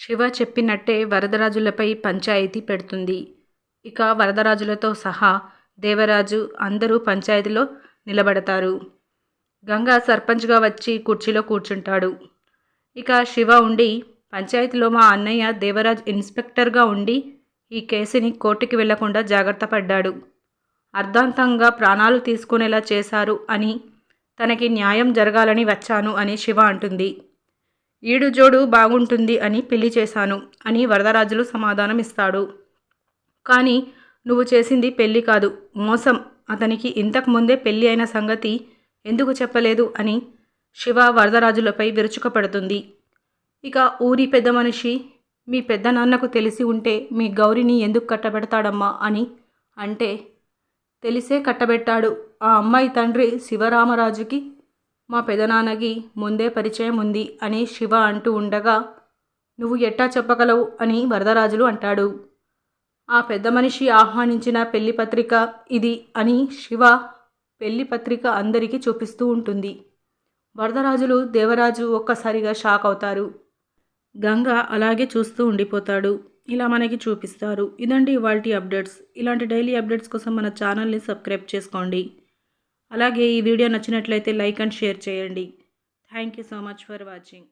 శివ చెప్పినట్టే వరదరాజులపై పంచాయతీ పెడుతుంది. ఇక వరదరాజులతో సహా దేవరాజు అందరూ పంచాయతీలో నిలబడతారు. గంగా సర్పంచ్గా వచ్చి కుర్చీలో కూర్చుంటాడు. ఇక శివ ఉండి పంచాయతీలో మా అన్నయ్య దేవరాజ్ ఇన్స్పెక్టర్గా ఉండి ఈ కేసుని కోర్టుకి వెళ్ళకుండా జాగ్రత్త పడ్డాడు. అర్ధాంతంగా ప్రాణాలు తీసుకునేలా చేశారు అని తనకి న్యాయం జరగాలని వచ్చాను అని శివ అంటుంది. ఈడు జోడు బాగుంటుంది అని పెళ్ళి చేశాను అని వరదరాజులు సమాధానం ఇస్తాడు. కానీ నువ్వు చేసింది పెళ్ళి కాదు మోసం. అతనికి ఇంతకు ముందే పెళ్ళి అయిన సంగతి ఎందుకు చెప్పలేదు అని శివ వరదరాజులపై విరుచుకపడుతుంది ఇక ఊరి పెద్ద మనిషి మీ పెద్ద నాన్నకు తెలిసి ఉంటే మీ గౌరిని ఎందుకు కట్టబెడతాడమ్మా అని అంటే తెలిసే కట్టబెట్టాడు ఆ అమ్మాయి తండ్రి శివరామరాజుకి మా పెదనాన్నకి ముందే పరిచయం ఉంది అని శివ అంటూ ఉండగా నువ్వు ఎట్టా చెప్పగలవు? అని వరదరాజులు అంటాడు. ఆ పెద్ద మనిషి ఆహ్వానించిన పెళ్ళి పత్రిక ఇది అని శివ పెళ్ళి పత్రిక అందరికీ చూపిస్తూ ఉంటుంది. వరదరాజులు దేవరాజు ఒక్కసారిగా షాక్ అవుతారు. గంగ అలాగే చూస్తూ ఉండిపోతాడు. ఇలా మనకి చూపిస్తారు. ఇదండి ఇవాల్టి అప్డేట్స్. ఇలాంటి డైలీ అప్డేట్స్ కోసం మన ఛానల్ని సబ్స్క్రైబ్ చేసుకోండి. అలాగే ఈ వీడియో నచ్చినట్లయితే లైక్ అండ్ షేర్ చేయండి. Thank you so much for watching